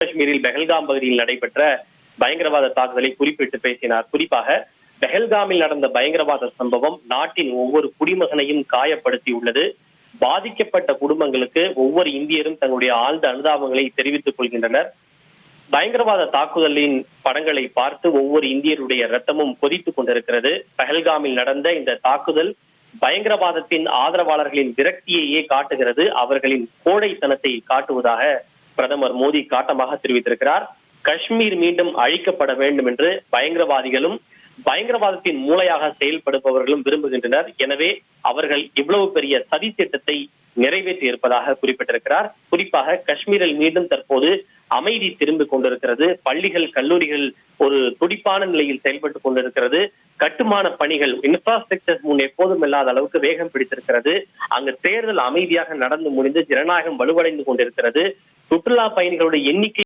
காஷ்மீரில் பெஹல்காம் பகுதியில் நடைபெற்ற பயங்கரவாத தாக்குதலை குறிப்பிட்டு பேசினார். குறிப்பாக பெஹல்காமில் நடந்த பயங்கரவாத சம்பவம் நாட்டின் ஒவ்வொரு குடிமகனையும் காயப்படுத்தியுள்ளது. பாதிக்கப்பட்ட குடும்பங்களுக்கு ஒவ்வொரு இந்தியரும் தங்களுடைய ஆழ்ந்த அனுதாபங்களை தெரிவித்துக் கொள்கின்றனர். பயங்கரவாத தாக்குதலின் படங்களை பார்த்து ஒவ்வொரு இந்தியருடைய ரத்தமும் கொதித்துக் கொண்டிருக்கிறது. பெஹல்காமில் நடந்த இந்த தாக்குதல் பயங்கரவாதத்தின் ஆதரவாளர்களின் விரக்தியையே காட்டுகிறது. அவர்களின் கோழைத்தனத்தை காட்டுவதாக பிரதமர் மோடி காட்டமாக தெரிவித்திருக்கிறார். காஷ்மீர் மீண்டும் அழிக்கப்பட வேண்டும் என்று பயங்கரவாதிகளும் பயங்கரவாதத்தின் மூளையாக செயல்படுபவர்களும் விரும்புகின்றனர். எனவே அவர்கள் இவ்வளவு பெரிய சதி திட்டத்தை நிறைவேற்றி இருப்பதாக குறிப்பிட்டிருக்கிறார். குறிப்பாக காஷ்மீரில் மீண்டும் தற்போது அமைதி திரும்பி கொண்டிருக்கிறது. பள்ளிகள் கல்லூரிகள் ஒரு துடிப்பான நிலையில் செயல்பட்டுக் கொண்டிருக்கிறது. கட்டுமான பணிகள் இன்ஃப்ராஸ்ட்ரக்சர் முன் எப்போதும் இல்லாத அளவுக்கு வேகம் பிடித்திருக்கிறது. அங்கு தேர்தல் அமைதியாக நடந்து முடிந்து ஜனநாயகம் வலுவடைந்து கொண்டிருக்கிறது. சுற்றுலா பயணிகளுடைய எண்ணிக்கை